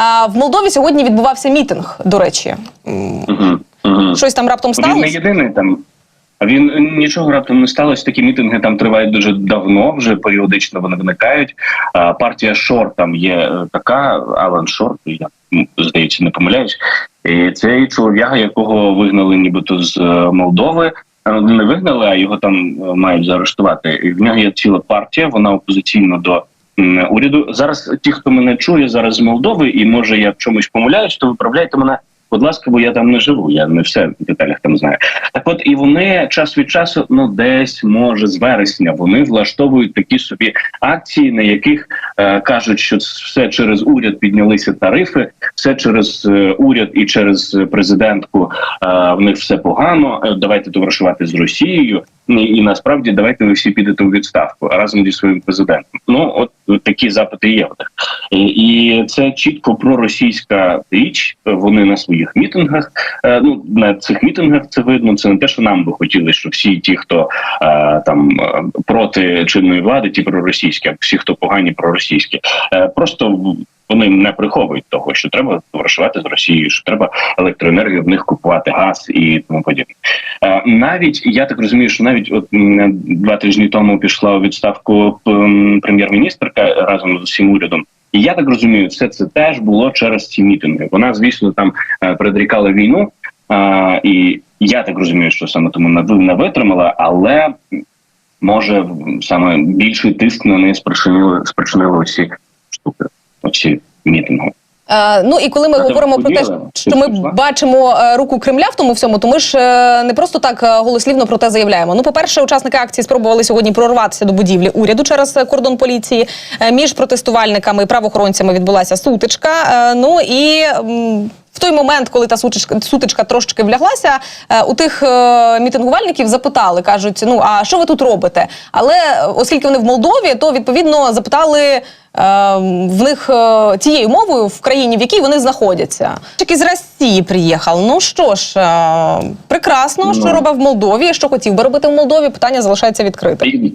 А, в Молдові сьогодні відбувався мітинг, до речі. Угу. Угу. Щось там раптом сталося? Він не єдиний там. Він нічого раптом не сталося. Такі мітинги там тривають дуже давно. Вже періодично вони виникають. А, партія Шор там є е, така, Алан Шор, я здається, не помиляюсь. І цей чолов'яга, якого вигнали нібито з е, Молдови. Е, Не вигнали, а його там мають заарештувати. І в нього є ціла партія, вона опозиційна до уряду. Зараз ті, хто мене чує зараз з Молдови, і може я в чомусь помиляюсь, то виправляйте мене. Будь ласка, бо я там не живу, я не все в деталях там знаю. Так от і вони час від часу, ну десь може з вересня, вони влаштовують такі собі акції, на яких е, кажуть, що все через уряд піднялися тарифи, все через е, уряд і через президентку е, в них все погано. е, Давайте товаришувати з Росією. І, і насправді давайте ви всі підете у відставку разом зі своїм президентом. Ну от, такі запити є. І, це чітко проросійська річ. Вони на своїх мітингах. Е, ну на цих мітингах це видно. Це не те, що нам би хотіли, що всі ті, хто е, там е, проти чинної влади, ті проросійські, а всі, хто погані проросійські, просто вони не приховують того, що треба товаришувати з Росією, що треба електроенергію в них купувати, газ і тому подібне. Е, Навіть я так розумію, що навіть от два тижні тому пішла у відставку прем'єр-міністрка разом з усім урядом. І я так розумію, все це теж було через ці мітинги. Вона, звісно, там е, предрікала війну, е, і я так розумію, що саме тому не ви- не витримала, але може саме більший тиск на неї спричинили спричинили оці штуки, оці мітинги. Ну і коли ми А ти говоримо про те, що ми пішла? бачимо е, руку Кремля в тому всьому, то ми ж е, не просто так е, голослівно про те заявляємо. Ну, по-перше, учасники акції спробували сьогодні прорватися до будівлі уряду через кордон поліції. Між протестувальниками і правоохоронцями відбулася сутичка. Ну і в той момент, коли та сутичка, сутичка трошки вляглася, е, у тих е, мітингувальників запитали, кажуть: ну а що ви тут робите? Але е, оскільки вони в Молдові, то відповідно запитали. В них тією мовою в країні, в якій вони знаходяться. Чек із Росії приїхав. Ну що ж, прекрасно, що Ну. робив в Молдові, що хотів би робити в Молдові. Питання залишається відкритим. І,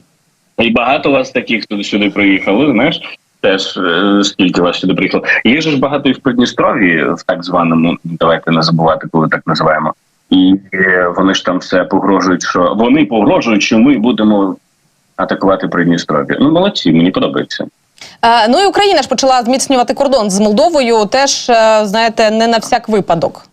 і багато вас таких, сюди приїхали, знаєш. Теж е, скільки вас сюди приїхало. Є ж багато і в Придністров'ї, в так званому, давайте не забувати, коли так називаємо. І е, вони ж там все погрожують, що вони погрожують, що ми будемо атакувати Придністров'я. Ну молодці, мені подобається. Е, Ну і Україна ж почала зміцнювати кордон з Молдовою. Теж е, знаєте, не на всяк випадок.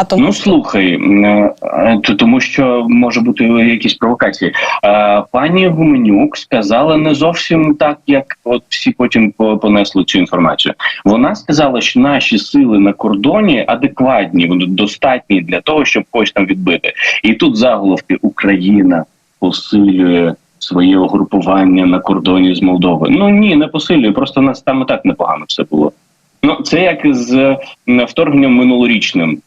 А тому Ну слухай, е, то- тому що може бути якісь провокації. Е, Пані Гуменюк сказала не зовсім так, як от всі потім по- понесли цю інформацію. Вона сказала, що наші сили на кордоні адекватні, вони достатні для того, щоб когось там відбити. І тут заголовки Україна посилює. Своє угрупування на кордоні з Молдовою. Ну ні, не посилює. Просто нас там і так непогано все було. Ну це як з вторгненням минулорічним,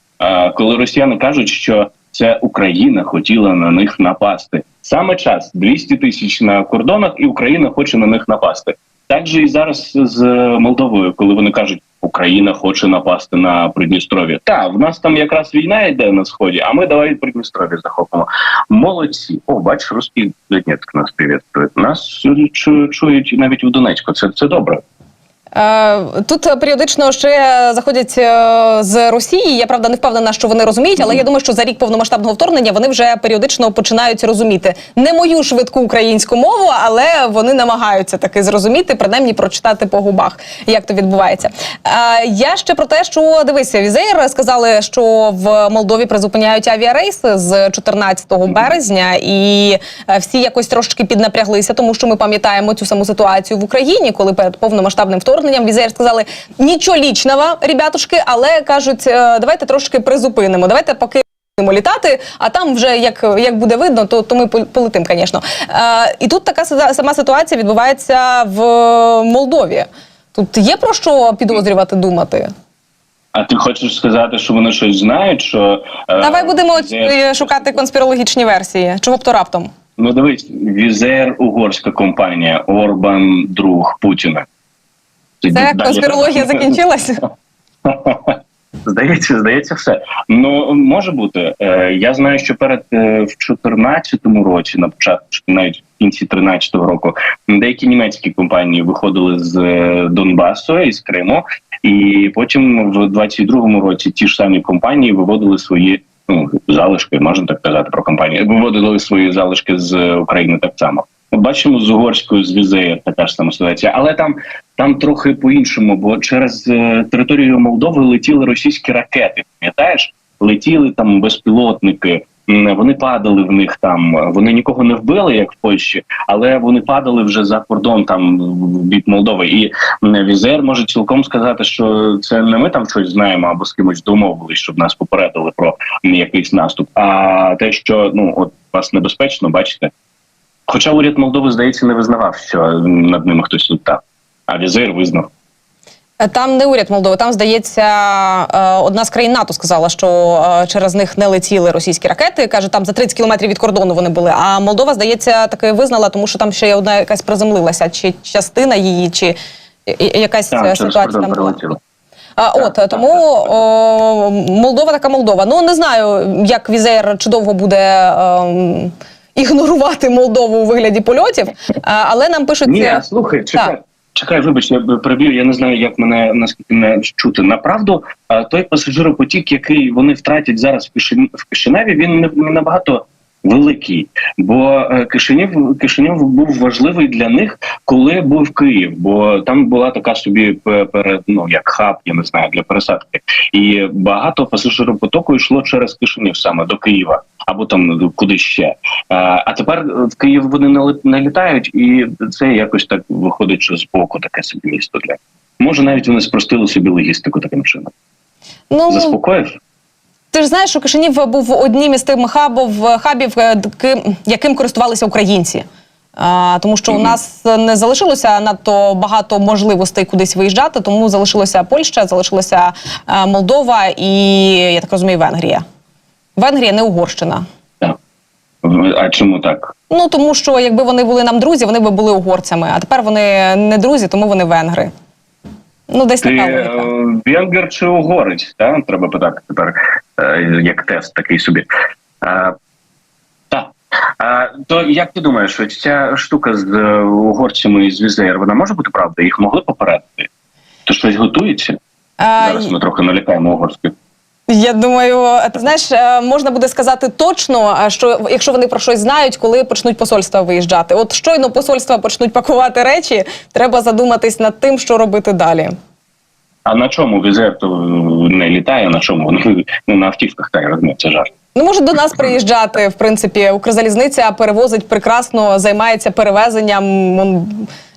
коли росіяни кажуть, що це Україна хотіла на них напасти. Саме час 200 тисяч на кордонах, і Україна хоче на них напасти. Так же і зараз з Молдовою, коли вони кажуть, Україна хоче напасти на Придністров'я. Так, в нас там якраз війна йде на сході, а ми давай Придністров'я захопимо. Молодці. О, бачиш, русський Донецьк нас привітує. Нас чу- чують навіть в Донецьку. Це, це добре. Е, Тут періодично ще заходять е, з Росії. Я правда не впевнена, що вони розуміють, але я думаю, що за рік повномасштабного вторгнення вони вже періодично починають розуміти не мою швидку українську мову, але вони намагаються таки зрозуміти, принаймні прочитати по губах, як то відбувається. Е, Я ще про те, що дивися, Візеєр сказали, що в Молдові призупиняють авіарейси з 14 березня, і всі якось трошки піднапряглися, тому що ми пам'ятаємо цю саму ситуацію в Україні, коли перед повномасштабним вторгненням Візеєр сказали нічого лічного, ребятушки, але кажуть, е, давайте трошки призупинимо, давайте поки. Літати, а там вже як, як буде видно, то, то ми пол- полетим, звісно. Е, і тут така са- сама ситуація відбувається в Молдові. Тут є про що підозрювати, думати. А ти хочеш сказати, що вони щось знають? Що е, Давай будемо Візер- шукати конспірологічні версії. Чого б то раптом? Ну дивись, Візер угорська компанія, Орбан, друг Путіна. Це конспірологія закінчилася? Здається, здається, все. Ну може бути. Е, я знаю, що перед е, в 14-му році, на початку навіть в кінці 13-го року, деякі німецькі компанії виходили з е, Донбасу і з Криму, і потім в 22-му році ті ж самі компанії виводили свої ну залишки, можна так казати про компанії, виводили свої залишки з України так само. Ми бачимо з угорською з Візеєр така ж сама ситуація, але там там трохи по-іншому, бо через е, територію Молдови летіли російські ракети. Пам'ятаєш, летіли там безпілотники. Вони падали в них там. Вони нікого не вбили, як в Польщі, але вони падали вже за кордон там в бік Молдови. І Візер може цілком сказати, що це не ми там щось знаємо або з кимось домовились, щоб нас попередили про якийсь наступ. А те, що ну от вас небезпечно, бачите. Хоча уряд Молдови, здається, не визнавав, що над ними хтось летав, а Візер визнав. Е, Там не уряд Молдови, там здається, е, одна з країн НАТО сказала, що е, через них не летіли російські ракети. каже, там за 30 кілометрів від кордону вони були. А Молдова, здається, таки визнала, тому що там ще є одна якась приземлилася, чи частина її, чи якась Так, е, ситуація там була. А, Так, от так, тому так, так. о, Молдова така Молдова. Ну не знаю, як Візер чи довго буде ем, ігнорувати Молдову у вигляді польотів, але нам пишуть Ні, слухай, чекай. Чекай, вибач, я переб'ю, я не знаю, як мене наскільки мене чути. Направду, той пасажиропотік, який вони втратять зараз в Кишин- Кишиневі, він не, набагато великий. Бо е, Кишинів, Кишинів був важливий для них, коли був Київ, бо там була така собі ну як хаб, я не знаю, для пересадки. І багато пасажиропотоку йшло через Кишинів саме до Києва або там куди ще. А, а тепер в Київ вони не літають, і це якось так виходить, що збоку таке собі місто для. Може, навіть вони спростили собі логістику таким чином. ну Заспокоїв? Ти ж знаєш, що Кишинів був одним із тих хабів, хабів е, яким користувалися українці. А, тому що у нас не залишилося надто багато можливостей кудись виїжджати, тому залишилося Польща, залишилося е, Молдова і, я так розумію, Венгрія. Венгрія не Угорщина. Так. А чому так? Ну тому що якби вони були нам друзі, вони би були угорцями. А тепер вони не друзі, тому вони венгри. Ну, десь Ти така е, логіка. венгер чи угорець? Та? Треба питати тепер, е, як тест такий собі. Е, так. А, то як ти думаєш, що ця штука з угорцями і з Візеєр, вона може бути правда? Їх могли попередити? То щось готується? А, Зараз ми трохи налякаємо угорських. Я думаю, ти знаєш, е, можна буде сказати точно, що якщо вони про щось знають, коли почнуть посольства виїжджати. От щойно посольства почнуть пакувати речі, треба задуматись над тим, що робити далі. А на чому Візеєр не літає? На чому? Вони ну, на автівках, так я розумію, це жарт. Ну, може до нас приїжджати. В принципі, Укрзалізниця перевозить прекрасно, займається перевезенням.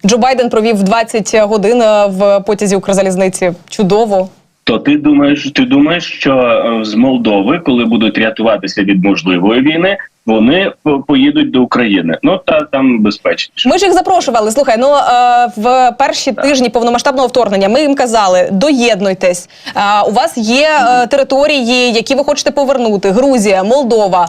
Джо Байден провів 20 годин е, в потязі Укрзалізниці. Чудово. То ти думаєш, ти думаєш, що е, з Молдови, коли будуть рятуватися від можливої війни, вони поїдуть до України? Ну та там безпечніше. Ми ж їх запрошували. Слухай, ну е, в перші тижні повномасштабного вторгнення ми їм казали: доєднуйтесь. Е, у вас є е, території, які ви хочете повернути: Грузія, Молдова,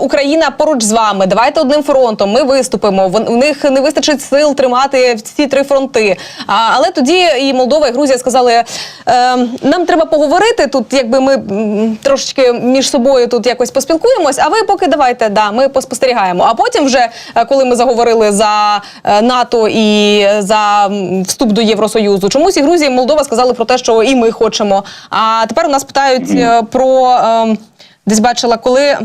Україна поруч з вами. Давайте одним фронтом. Ми виступимо. У них не вистачить сил тримати всі три фронти. А, але тоді і Молдова, і Грузія сказали: нам треба поговорити тут, якби ми трошечки між собою тут якось поспілкуємось. А ви поки давайте, да, ми поспостерігаємо. А потім, вже е, коли ми заговорили за е, НАТО і за вступ до Євросоюзу, чомусь і Грузія, і Молдова сказали про те, що і ми хочемо. А тепер у нас питають е, про е, десь бачила, коли.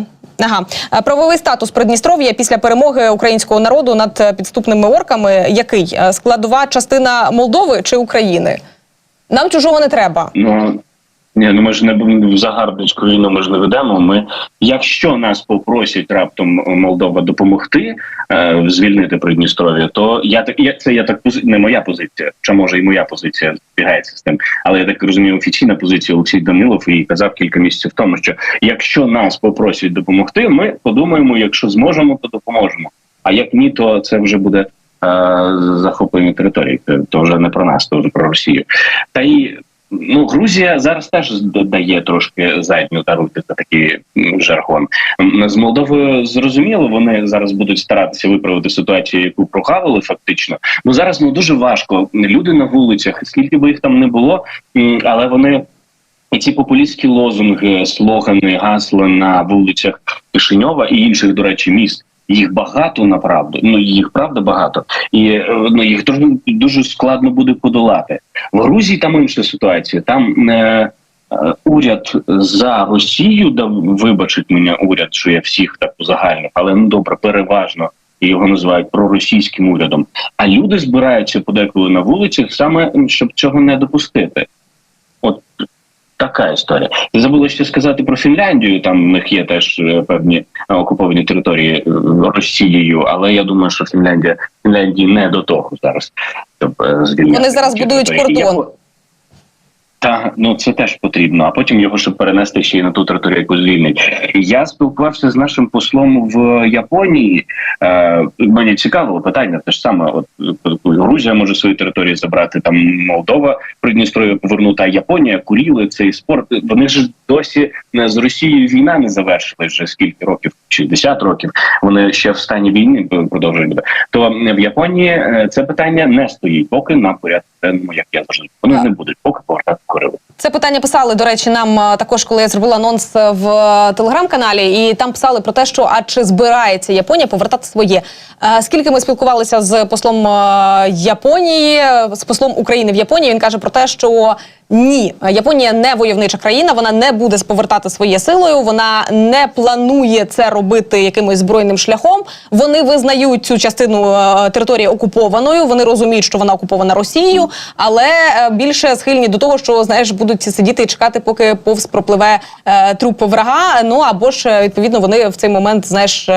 Ага, Е, правовий статус Придністров'я після перемоги українського народу над е, підступними орками. Який Е, складова частина Молдови чи України? Нам чужого не треба. Ну ні, ну ми ж не в загарбницьку війну ми ж не ведемо. Ми, якщо нас попросять раптом Молдова допомогти е, звільнити Придністров'я, то я так я це я так не моя позиція, чи може і моя позиція збігається з тим. Але я так розумію, офіційна позиція Олексій Данилов і казав кілька місяців тому, що якщо нас попросять допомогти, ми подумаємо, якщо зможемо, то допоможемо. А як ні, то це вже буде е, захоплення території. То вже не про нас, то вже про Росію. Та й ну Грузія зараз теж дає трошки задню даруйте за такий жаргон. З Молдовою зрозуміло, вони зараз будуть старатися виправити ситуацію, яку прогавили фактично. Ну зараз ну дуже важко. Люди на вулицях, скільки би їх там не було, але вони. І ці популістські лозунги, слогани, гасла на вулицях Кишиньова і інших, до речі, міст. Їх багато направду. Ну їх правда багато, і е, ну їх дуже дуже складно буде подолати. В Грузії там інша ситуація. Там е, е, уряд за Росію да вибачить мене уряд, що я всіх так загально, але ну добре, переважно його називають проросійським урядом. А люди збираються подеколи на вулицях саме щоб цього не допустити. Така історія. Я забула ще сказати про Фінляндію. Там в них є теж е, певні е, окуповані території е, Росією, але я думаю, що Фінляндія Фінляндії не до того зараз. Щоб звільнити звільняти Вони зараз будують кордон. Та ну це теж потрібно, а потім його щоб перенести ще й на ту територію, яку звільнить. Я спілкувався з нашим послом в Японії. Е, мені цікавило питання, те ж саме. От Грузія може свої території забрати, там Молдова Придністров'я повернути, а Японія, Куріли, цей спорт. Вони ж досі з Росією війна не завершилась вже скільки років, чи 10 років. Вони ще в стані війни продовжують бути. То в Японії е, це питання не стоїть поки на порядку денному, як я завжди. Вони не будуть поки повертати Курилу. Це питання писали, до речі, нам е, також, коли я зробила анонс в е, телеграм-каналі, і там писали про те, що а чи збирається Японія повертати своє. Е, Скільки ми спілкувалися з послом Японії, з послом України в Японії, він каже про те, що ні, Японія не войовнича країна, вона не буде повертати своє силою, вона не планує це робити якимось збройним шляхом. Вони визнають цю частину території окупованою. Вони розуміють, що вона окупована Росією, але більше схильні до того, що знаєш, будуть сидіти і чекати, поки повз пропливе е, труп врага. Ну або ж е, відповідно вони в цей момент знаєш, е,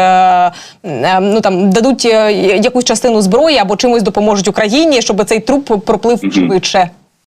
е, ну там дадуть е, якусь частину зброї або чимось допоможуть Україні, щоб цей труп проплив швидше.